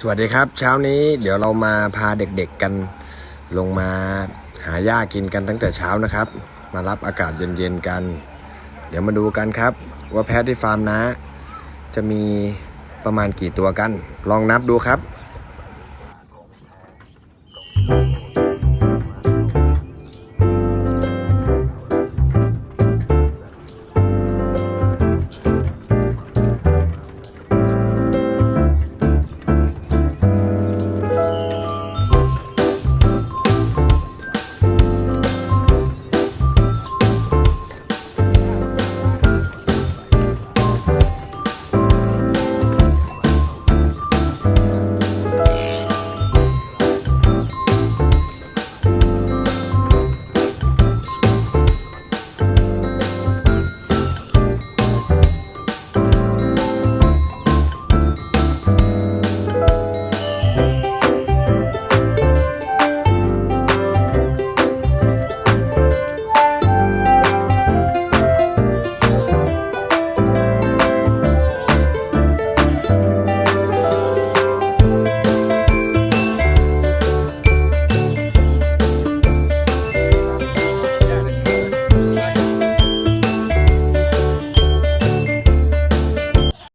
สวัสดีครับเช้านี้เดี๋ยวเรามาพาเด็กๆกันลงมาหาหญ้ากินกันตั้งแต่เช้านะครับ มารับอากาศเย็นๆกัน เดี๋ยวมาดูกันครับ ว่าแพะที่ฟาร์มนะ จะมีประมาณกี่ตัวกัน ลองนับดูครับ